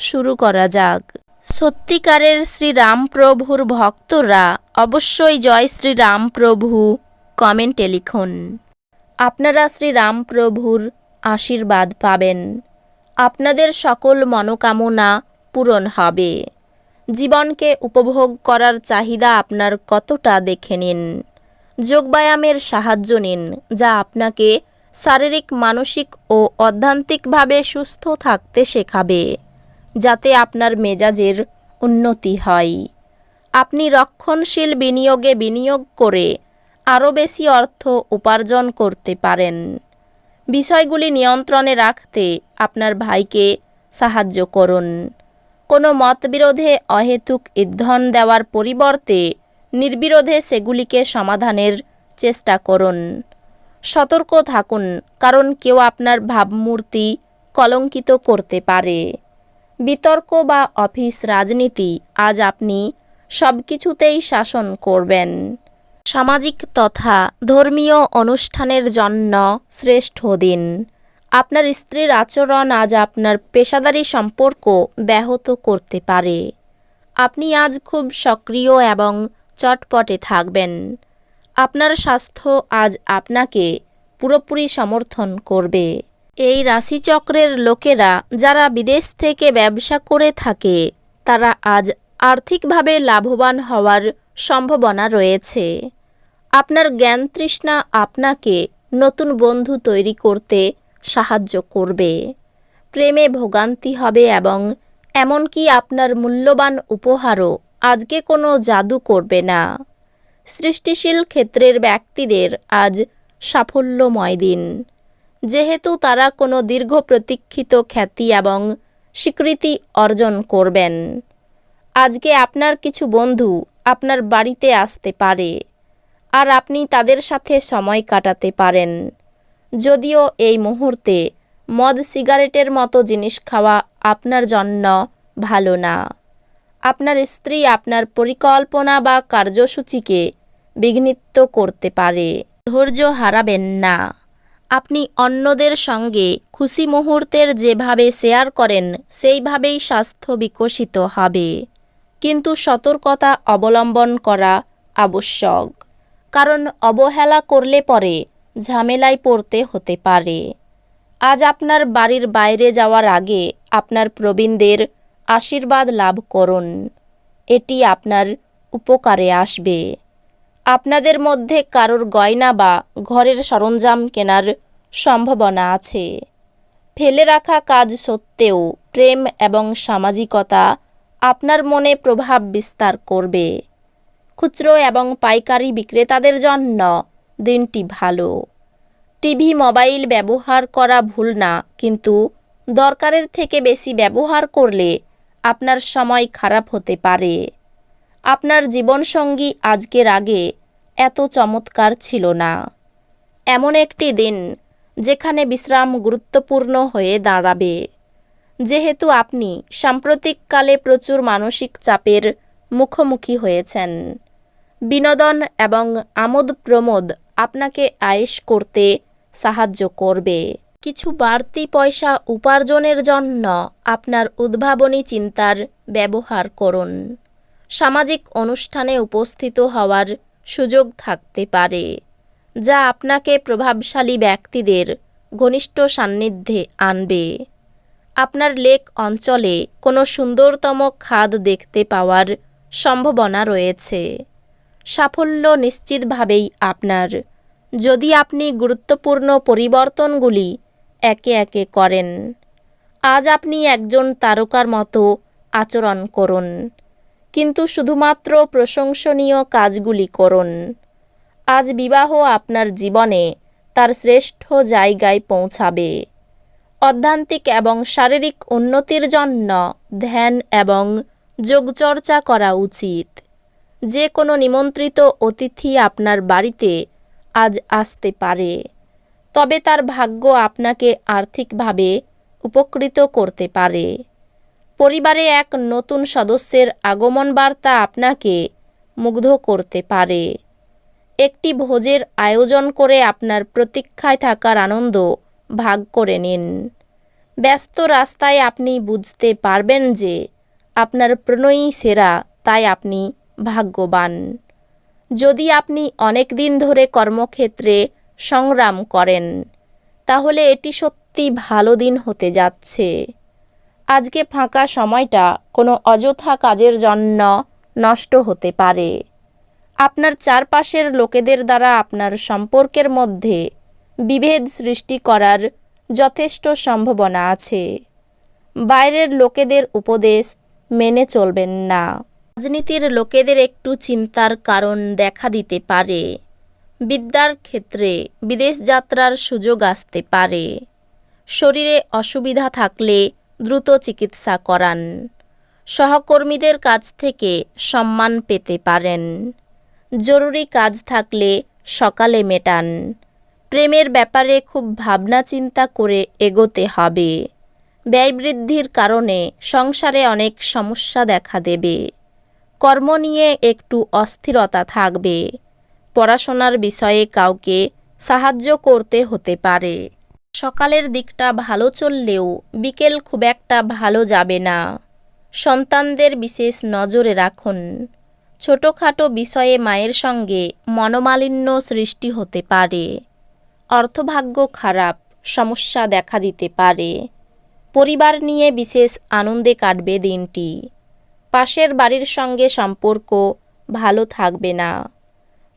শুরু করা যাক। সত্যিকারের শ্রীরামপ্রভুর ভক্তরা অবশ্যই জয় শ্রীরামপ্রভু, কমেন্টে লিখুন। আপনারা শ্রীরামপ্রভুর আশীর্বাদ পাবেন। আপনাদের সকল মনোকামনা পূরণ হবে। জীবনকে উপভোগ করার চাহিদা আপনার কতটা দেখে নিন। যোগব্যায়ামের সাহায্য নিন, যা আপনাকে শারীরিক, মানসিক ও অধ্যান্তিকভাবে সুস্থ থাকতে শেখাবে। যাতে আপনার মেজাজের উন্নতি হয়। আপনি রক্ষণশীল বিনিয়োগে বিনিয়োগ করে আরও বেশি অর্থ উপার্জন করতে পারেন। বিষয়গুলি নিয়ন্ত্রণে রাখতে আপনার ভাইকে সাহায্য করুন। কোনো মতবিরোধে অহেতুক ইন্ধন দেওয়ার পরিবর্তে নির্বিরোধে সেগুলিকে সমাধানের চেষ্টা করুন। সতর্ক থাকুন, কারণ কেউ আপনার ভাবমূর্তি কলঙ্কিত করতে পারে। বিতর্ক বা অফিস রাজনীতি, আজ আপনি সব কিছুতেই শাসন করবেন। সামাজিক তথা ধর্মীয় অনুষ্ঠানের জন্য শ্রেষ্ঠ দিন। আপনার স্ত্রীর আচরণ আজ আপনার পেশাদারি সম্পর্ক ব্যাহত করতে পারে। আপনি আজ খুব সক্রিয় এবং চটপটে থাকবেন। আপনার স্বাস্থ্য আজ আপনাকে পুরোপুরি সমর্থন করবে। এই রাশিচক্রের লোকেরা যারা বিদেশ থেকে ব্যবসা করে থাকে, তারা আজ আর্থিকভাবে লাভবান হওয়ার সম্ভাবনা রয়েছে। আপনার জ্ঞান তৃষ্ণা আপনাকে নতুন বন্ধু তৈরি করতে সাহায্য করবে। প্রেমে ভোগান্তি হবে এবং এমনকি আপনার মূল্যবান উপহারও আজকে কোনো জাদু করবে না। সৃষ্টিশীল ক্ষেত্রের ব্যক্তিদের আজ সাফল্যময় দিন। যেহেতু তারা কোনো দীর্ঘ প্রতীক্ষিত খ্যাতি এবং স্বীকৃতি অর্জন করবেন। আজকে আপনার কিছু বন্ধু আপনার বাড়িতে আসতে পারে আর আপনি তাদের সাথে সময় কাটাতে পারেন। যদিও এই মুহূর্তে মদ সিগারেটের মতো জিনিস খাওয়া আপনার জন্য ভালো না। আপনার স্ত্রী আপনার পরিকল্পনা বা কার্যসূচিকে বিঘ্নিত করতে পারে। ধৈর্য হারাবেন না। আপনি অন্যদের সঙ্গে খুশি মুহূর্তের যেভাবে শেয়ার করেন, সেইভাবেই স্বাস্থ্য বিকশিত হবে। কিন্তু সতর্কতা অবলম্বন করা আবশ্যক, কারণ অবহেলা করলে পরে ঝামেলায় পড়তে হতে পারে। আজ আপনার বাড়ির বাইরে যাওয়ার আগে আপনার প্রবীণদের আশীর্বাদ লাভ করুন। এটি আপনার উপকারে আসবে। আপনাদের মধ্যে কারোর গয়না বা ঘরের সরঞ্জাম কেনার সম্ভাবনা আছে। ফেলে রাখা কাজ সত্ত্বেও প্রেম এবং সামাজিকতা আপনার মনে প্রভাব বিস্তার করবে। খুচরো এবং পাইকারি বিক্রেতাদের জন্য দিনটি ভালো। টিভি, মোবাইল ব্যবহার করা ভুল না, কিন্তু দরকারের থেকে বেশি ব্যবহার করলে আপনার সময় খারাপ হতে পারে। আপনার জীবনসঙ্গী আজকের আগে এত চমৎকার ছিল না। এমন একটি দিন যেখানে বিশ্রাম গুরুত্বপূর্ণ হয়ে দাঁড়াবে। যেহেতু আপনি সাম্প্রতিককালে প্রচুর মানসিক চাপের মুখোমুখি হয়েছেন। বিনোদন এবং আমোদ প্রমোদ আপনাকে আয়েশ করতে সাহায্য করবে। কিছু বাড়তি পয়সা উপার্জনের জন্য আপনার উদ্ভাবনী চিন্তার ব্যবহার করুন। সামাজিক অনুষ্ঠানে উপস্থিত হওয়ার সুযোগ থাকতে পারে, যা আপনাকে প্রভাবশালী ব্যক্তিদের ঘনিষ্ঠ সান্নিধ্যে আনবে। আপনার লেক অঞ্চলে কোনো সুন্দরতম খাদ দেখতে পাওয়ার সম্ভাবনা রয়েছে। সাফল্য নিশ্চিতভাবেই আপনার। যদি আপনি গুরুত্বপূর্ণ পরিবর্তনগুলি একে একে করেন, আজ আপনি একজন তারকার মতো আচরণ করুন। কিন্তু শুধুমাত্র প্রশংসনীয় কাজগুলি করুন। আজ বিবাহ আপনার জীবনে তার শ্রেষ্ঠ জায়গায় পৌঁছাবে। অধ্যান্তিক এবং শারীরিক উন্নতির জন্য ধ্যান এবং যোগচর্চা করা উচিত। যে কোনো নিমন্ত্রিত অতিথি আপনার বাড়িতে আজ আসতে পারে। তবে তার ভাগ্য আপনাকে আর্থিকভাবে উপকৃত করতে পারে। পরিবারে এক নতুন সদস্যের আগমন বার্তা আপনাকে মুগ্ধ করতে পারে। একটি ভোজের আয়োজন করে আপনার প্রতীক্ষায় থাকার আনন্দ ভাগ করে নিন। ব্যস্ত রাস্তায় আপনি বুঝতে পারবেন যে আপনার প্রণয়ী সেরা, তাই আপনি ভাগ্যবান। যদি আপনি অনেক দিন ধরে কর্মক্ষেত্রে সংগ্রাম করেন, তাহলে এটি সত্যি ভালো দিন হতে যাচ্ছে। আজকে ফাঁকা সময়টা কোনো অযথা কাজের জন্য নষ্ট হতে পারে। আপনার চারপাশের লোকেদের দ্বারা আপনার সম্পর্কের মধ্যে বিভেদ সৃষ্টি করার যথেষ্ট সম্ভাবনা আছে। বাইরের লোকেদের উপদেশ মেনে চলবেন না। রাজনীতির লোকেদের একটু চিন্তার কারণ দেখা দিতে পারে। বিদ্যার ক্ষেত্রে বিদেশ যাত্রার সুযোগ আসতে পারে। শরীরে অসুবিধা থাকলে দ্রুত চিকিৎসা করান। সহকর্মীদের কাছ থেকে সম্মান পেতে পারেন। জরুরি কাজ থাকলে সকালে মেটান। প্রেমের ব্যাপারে খুব ভাবনা চিন্তা করে এগোতে হবে। ব্যয় বৃদ্ধির কারণে সংসারে অনেক সমস্যা দেখা দেবে। কর্ম নিয়ে একটু অস্থিরতা থাকবে। পড়াশোনার বিষয়ে কাউকে সাহায্য করতে হতে পারে। সকালের দিকটা ভালো চললেও বিকেল খুব একটা ভালো যাবে না। সন্তানদের বিশেষ নজরে রাখুন। ছোটোখাটো বিষয়ে মায়ের সঙ্গে মনোমালিন্য সৃষ্টি হতে পারে। অর্থভাগ্য খারাপ, সমস্যা দেখা দিতে পারে। পরিবার নিয়ে বিশেষ আনন্দে কাটবে দিনটি। পাশের বাড়ির সঙ্গে সম্পর্ক ভালো থাকবে না।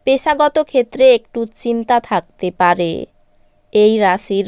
পেশাগত ক্ষেত্রে একটু চিন্তা থাকতে পারে। এই রাশির